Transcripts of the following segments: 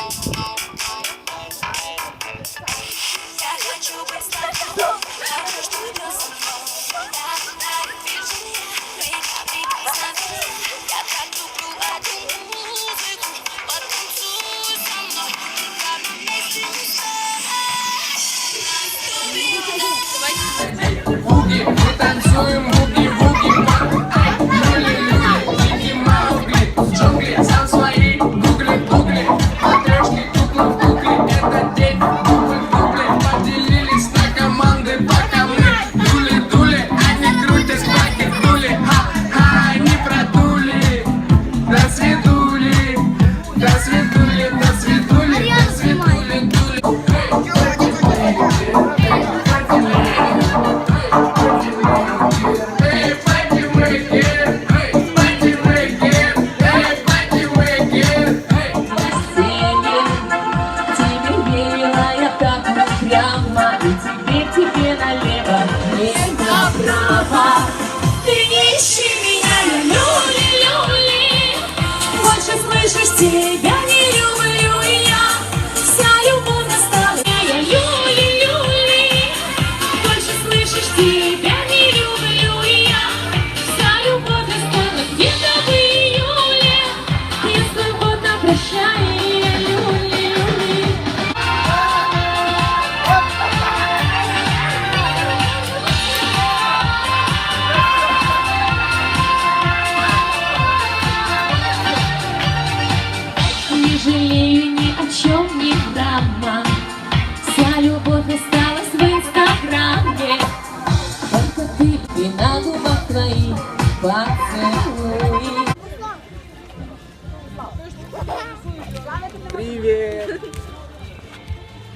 Я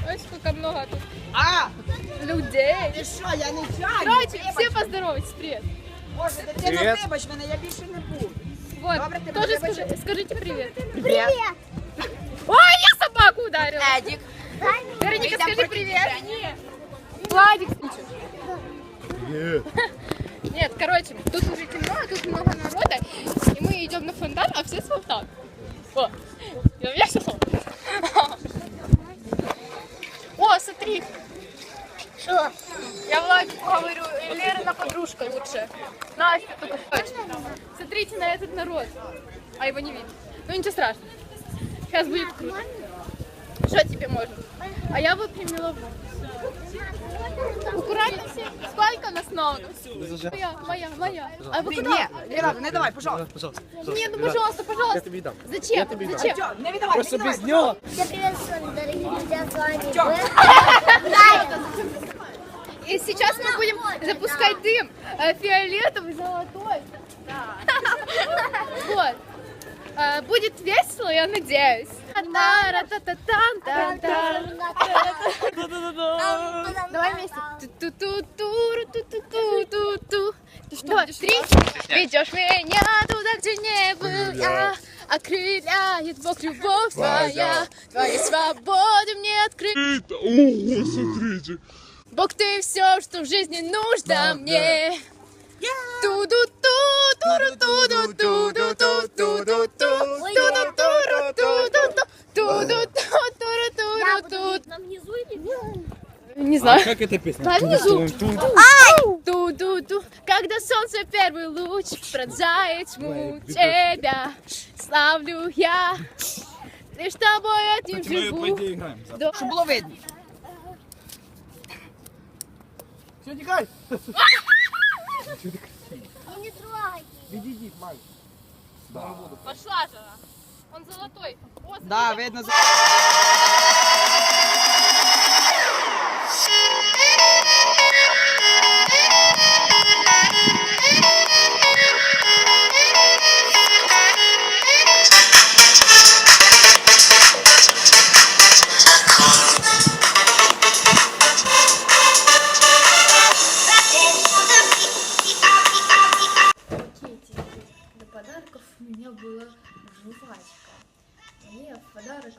Ой, сколько много тут людей. Ти що, я не чаю? Короче, все поздоровайтесь, привет. Боже, дитина, вибач мене, я більше не буду. Вот, Добрый ты, тоже привет. скажи- скажите привет. Привіт. Ой, я собаку ударила. Едік. Вероника, Идем скажи против привет. тебя. Владик, Нет, короче, тут уже темно, а тут много народа, и мы идем на фонтан, а все с фонтана. О, я. О, смотри. Что? Я Владику говорю, Лерина подружка лучше. Настя только. Смотрите на этот народ. А его не видно. Ну ничего страшного. Сейчас будет круто. Что тебе можно? А я выпрямила вот. Аккуратно все. Сколько нас много? Моя, моя, моя. А вы Ні, куда? не надо, не давай, пожалуйста. Пожалуйста, Нет, ну пожалуйста, пожалуйста. Я тебе дам. Зачем? Зачем? Чо, не віддавай, Просто не без віддавай. нього. Всем привет, сегодня, дорогие друзья, с вами Чё? И сейчас мы будем запускать дым э, фиолетовый, золотой. Вот. Э, Будет весело, я надеюсь. Давай вместе. Давай, три. Ведешь меня туда, где не был я. Окрыляет Бог любовь твоя. Твоей свободы мне открыть. Ого, смотрите. Бог, ты все, что в жизни нужно мне. Ту-ду-ту, туру-ту-ду, Не знаю. Как эта песня? Да, внизу. Ту-ту-ту. Ту-ду-ту, когда солнце первый луч пронзает тьму тебя, славлю я. Лишь тобой одним живу. играем. Да. Щоб було видно. Все, тікай. не трогайте? Відійдіть, Май. Пошла же. Он золотой. О, Да, видно. за-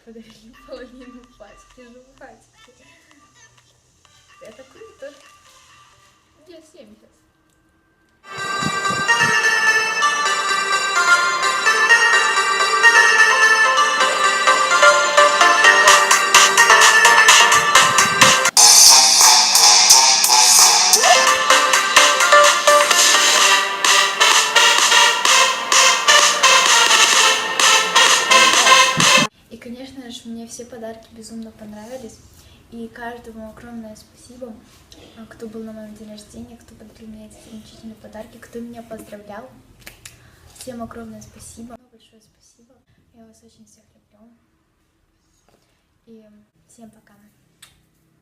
подарили половину пачки жвачки. Это круто. Где 70? Все подарки безумно понравились. И каждому огромное спасибо, а, кто был на моем день рождения, кто подарил мне эти замечательные подарки, кто меня поздравлял. Всем огромное спасибо. Большое спасибо. Я вас очень всех люблю. И всем пока.